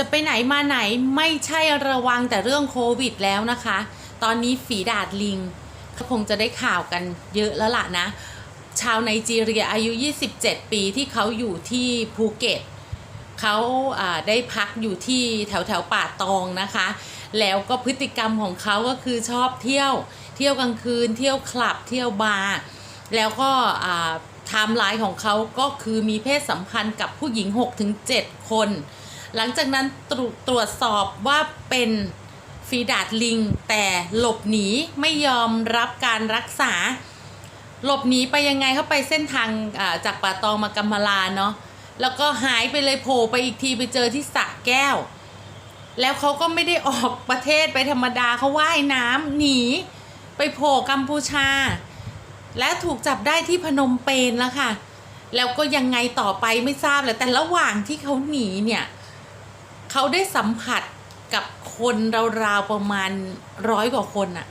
จะไปไหนมาไหนไม่ใช่ระวังแต่เรื่องโควิดแล้วนะคะ ตอนนี้ฝีดาดลิงก็คงจะได้ข่าวกันเยอะแล้วล่ะนะ ชาวไนจีเรียอายุ 27 ปีที่เขาอยู่ที่ภูเก็ตเขาได้พักอยู่ที่แถวแถวป่าตองนะคะ แล้วก็พฤติกรรมของเขาก็คือชอบเที่ยว เที่ยวกลางคืน เที่ยวคลับ เที่ยวบาร์ แล้วก็ไทม์ไลน์ของเขาก็คือมีเพศสัมพันธ์กับผู้หญิง 6-7 คน หลังจากนั้นตรวตรวจสอบว่าเป็นฟีดาดลิง แต่หลบหนีไม่ยอมรับการรักษา หลบหนีไปยังไงเขาไปเส้นทางจากป่าตองมากำมลาเนาะแล้วก็หายไปเลยโผล่ไปอีกทีไปเจอที่สระแก้ว แล้วเขาก็ไม่ได้ออกประเทศไปธรรมดาเขาว่ายน้ำหนี ไปโผล่กัมพูชา และถูกจับได้ที่พนมเปญแล้วค่ะ แล้วก็ยังไงต่อไปไม่ทราบเลยแต่ระหว่างที่เขาหนีเนี่ย เขาได้สัมผัสกับคนราวๆประมาณร้อยกว่าคนอะ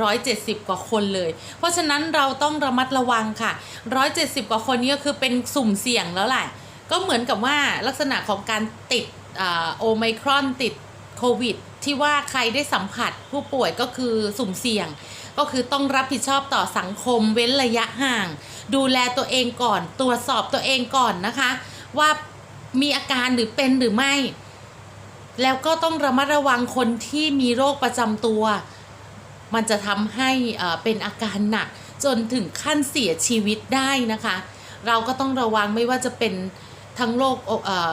ร้อยเจ็ดสิบกว่าคนเลย เพราะฉะนั้นเราต้องระมัดระวังค่ะร้อยเจ็ดสิบกว่าคนนี้ก็คือเป็นสุ่มเสี่ยงแล้วแหละ ก็เหมือนกับว่าลักษณะของการติดโอไมครอนติดโควิด ที่ว่าใครได้สัมผัสผู้ป่วยก็คือสุ่มเสี่ยง ก็คือต้องรับผิดชอบต่อสังคมเว้นระยะห่าง ดูแลตัวเองก่อน ตรวจสอบตัวเองก่อนนะคะ ว่า มีอาการหรือเป็นหรือไม่ แล้วก็ต้องระมัดระวังคนที่มีโรคประจำตัว มันจะทำให้เป็นอาการหนัก จนถึงขั้นเสียชีวิตได้นะคะ เราก็ต้องระวังไม่ว่าจะเป็นทั้งโรคเอ่อ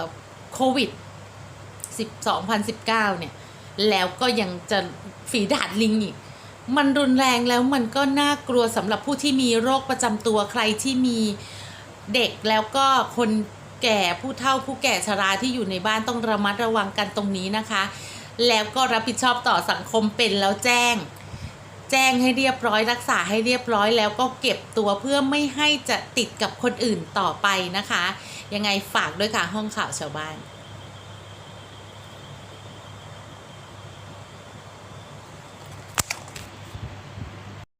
โควิด2019 เนี่ย แล้วก็ยังจะฝีดาดลิงอีก มันรุนแรงแล้วมันก็น่ากลัวสำหรับผู้ที่มีโรคประจำตัวใครที่มีเด็กแล้วก็คน แก่ผู้เฒ่าผู้แก่ชราที่อยู่ในบ้านต้องระมัดระวังกันตรงนี้นะคะ แล้วก็รับผิดชอบต่อสังคมเป็นแล้วแจ้ง แจ้งให้เรียบร้อยรักษาให้เรียบร้อยแล้วก็เก็บตัวเพื่อไม่ให้จะติดกับคนอื่นต่อไปนะคะ ยังไงฝากด้วยค่ะห้องข่าวชาวบ้าน